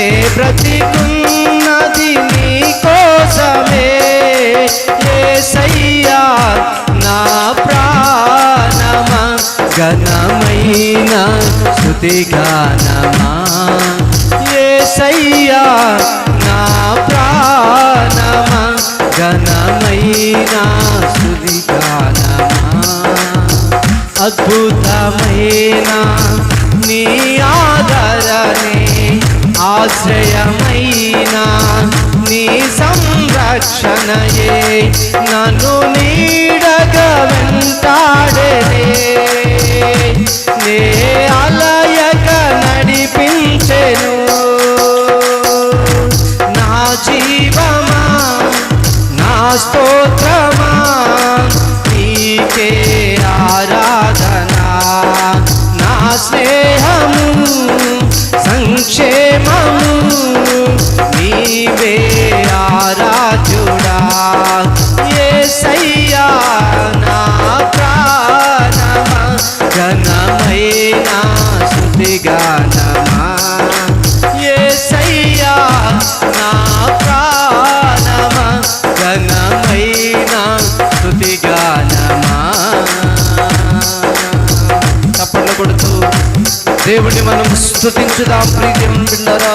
నే బ్రతికున్నది నీ కోసమే ఏసయ్యా నా ప్రాణమా ఘనమైన స్థుతి గానమా. ఏసయ్యా నా ప్రాణమ గణమైన శృతి గానమా. అద్భుతమైన నీ ఆదరణే. ఆశ్రయమైనా నీ సంరక్షణయే. నన్ను నీడగా వెంటాడనే. నే అలయక నడిపించెను. నా జీవమా నా స్తోత్రమా నీకే ఆరాధనా. నా స్నేహము సంక్షేమము నీవే ఆరాజుడా యేసయ్యా నా ప్రాణమా ఘనమైన శృతిగానమా యేసయ్యా నా ప్రాణమా ఘనమైన స్థుతిగానమా తప్పట్లు కొడుతూ దేవుడిని మనం స్థుతించుదాం ప్రీతి బిడ్డరా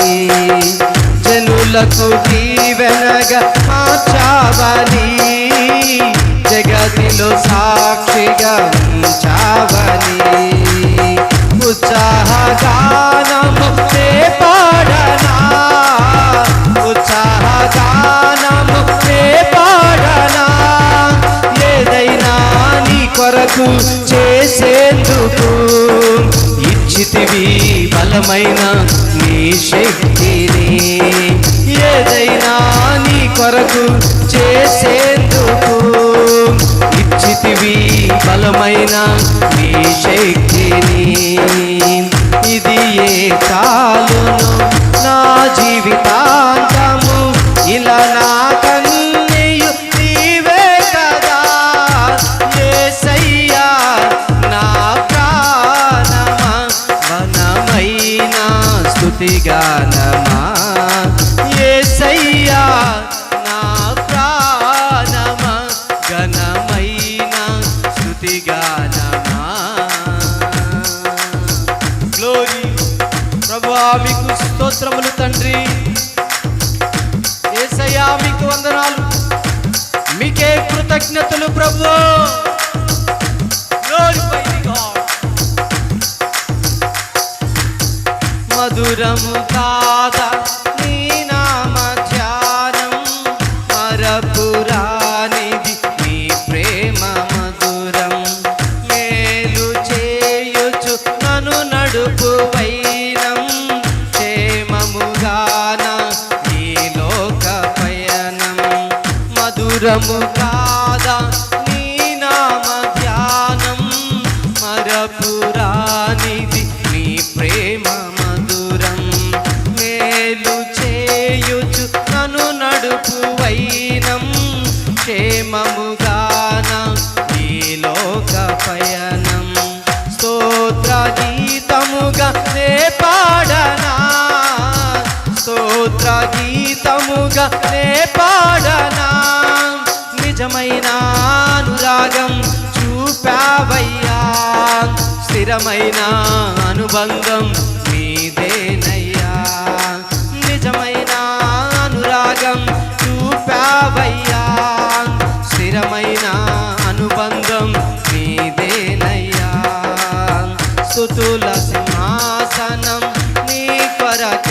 జనులకు దీవెనగా మార్చావని జగతిలో సాక్షిగా ఉంచావని. ఉత్సాహగానము నే పాడనా ఉత్సాహగానము నే పాడనా. ఏదైనా నీ కొరకు చేసేందుకు ఇచ్చితివి బలమైన నీ శక్తిని. ఏదైనా నీ కొరకు చేసేందుకు ఇచ్చితివి బలమైన నీ శక్తిని. ఇది ఏ చాలును నా జీవితాంతము ఇలా నా కన్నీయు నీవే కదా. చేసయ్యా నా ప్రాణమ వనమైన స్తుతిగానమా కృతజ్ఞతలు ప్రభు మధురము గీతముగా నే పాడనా? నిజమైన అనురాగం చూపావయ్యా. స్థిరమైన అనుబంధం నీదేనయ్యా. నిజమైన అనురాగం చూపావయ్యా. స్థిరమైన అనుబంధం నీదేనయ్యా. సుతుల సింహాసనం నీ కొరకేగా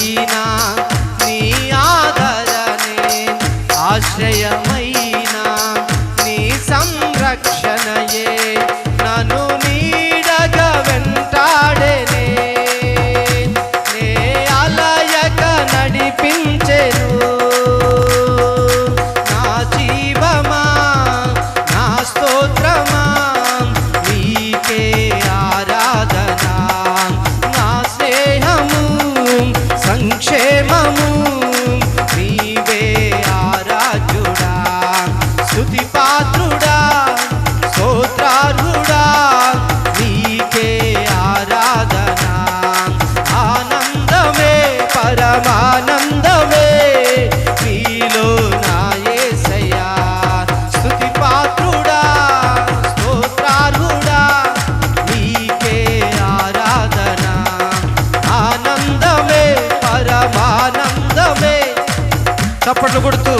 చప్పట్లు కొడుతూ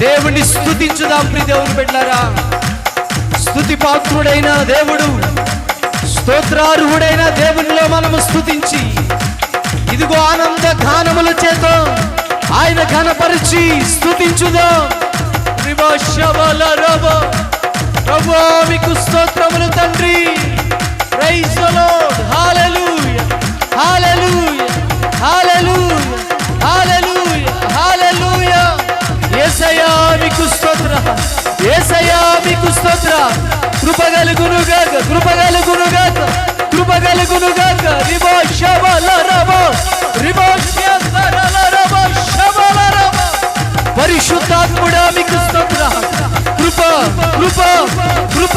దేవుణ్ణి స్థుతించుదాం ప్రి దేవుని పెట్టారా స్థుతి పాత్రుడైన దేవుడు స్తోత్రార్హుడైన దేవునిలో మనము స్థుతించి ఇదిగో ఆనంద గానముల చేత ఆయన ఘనపరిచి స్థుతించుదాం రివా రవ. మీకు స్తోత్రములు తండ్రి. ప్రైజ్ ద హాలలు హాలలు హల్లెలూయా స్తోత్ర కృపగలుగును గాక కృపగలుగును గాక కృపగలుగును గాక రిబో శబల రబో రిబో శబల రబో శబల రబో. పరిశుద్ధాత్ముడా మీకు స్తోత్ర. కృప కృప కృప కృప.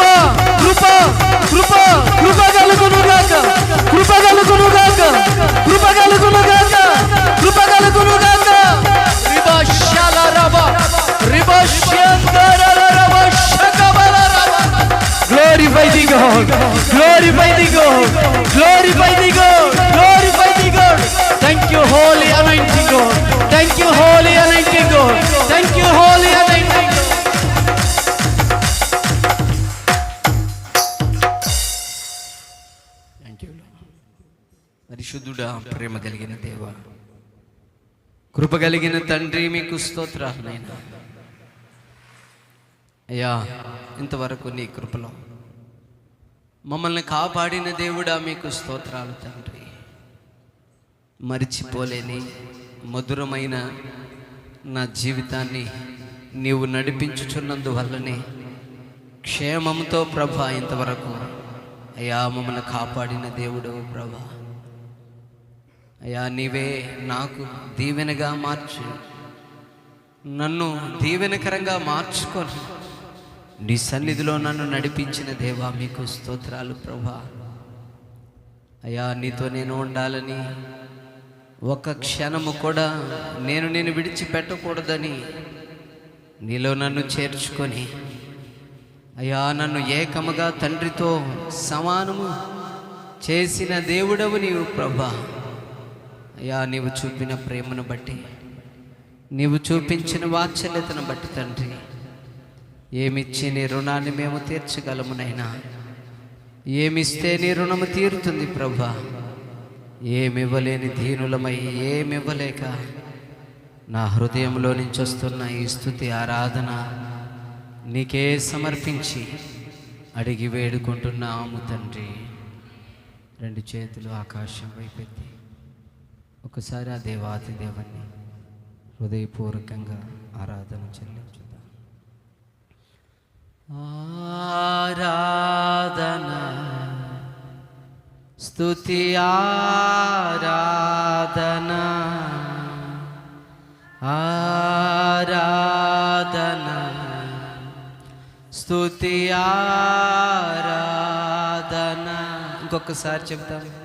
పరిశుద్ధుడా ప్రేమ కలిగిన దేవ. కృప కలిగిన తండ్రి మీకు స్తోత్రాలు అయ్యా ఇంతవరకు నీ కృపలో మమ్మల్ని కాపాడిన దేవుడా మీకు స్తోత్రాలు తండ్రి. మరిచిపోలేని మధురమైన నా జీవితాన్ని నీవు నడిపించుచున్నందువల్లనే క్షేమంతో ప్రభ ఇంతవరకు అయ్యా మమ్మల్ని కాపాడిన దేవుడు ప్రభా. అయ్యా నీవే నాకు దీవెనగా మార్చు. నన్ను దీవెనకరంగా మార్చుకొని. నీ సన్నిధిలో నన్ను నడిపించిన దేవా మీకు స్తోత్రాలు ప్రభా. అయ్యా నీతో నేను ఉండాలని ఒక క్షణము కూడా నేను నేను విడిచిపెట్టకూడదని నీలో నన్ను చేర్చుకొని అయ్యా నన్ను ఏకముగా తండ్రితో సమానము చేసిన దేవుడవు నీవు ప్రభా. అయ్యా నీవు చూపిన ప్రేమను బట్టి నీవు చూపించిన వాత్సల్యతను బట్టి తండ్రి. ఏమిచ్చి నీ రుణాన్ని మేము తీర్చగలమునైనా ఏమిస్తే నీ రుణము తీరుతుంది ప్రభా? ఏమివ్వలేని దీనులమై ఏమివ్వలేక నా హృదయంలో నుంచి వస్తున్న ఈ స్థుతి ఆరాధన నీకే సమర్పించి అడిగి వేడుకుంటున్నాము తండ్రి. రెండు చేతులు ఆకాశం వైపెత్తి ఒకసారి ఆ దేవాతి దేవుణ్ణి హృదయపూర్వకంగా ఆరాధన చెల్లించుదాం. ఆరాధన స్తుతి ఆరాధన ఆరాధన స్తుతి ఆరాధన. ఇంకొకసారి చెప్తాం.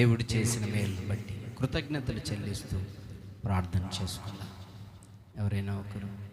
దేవుడు చేసిన మేలు బట్టి కృతజ్ఞతలు చెల్లిస్తూ ప్రార్థన చేసుకుందాం. ఎవరైనా ఒకరు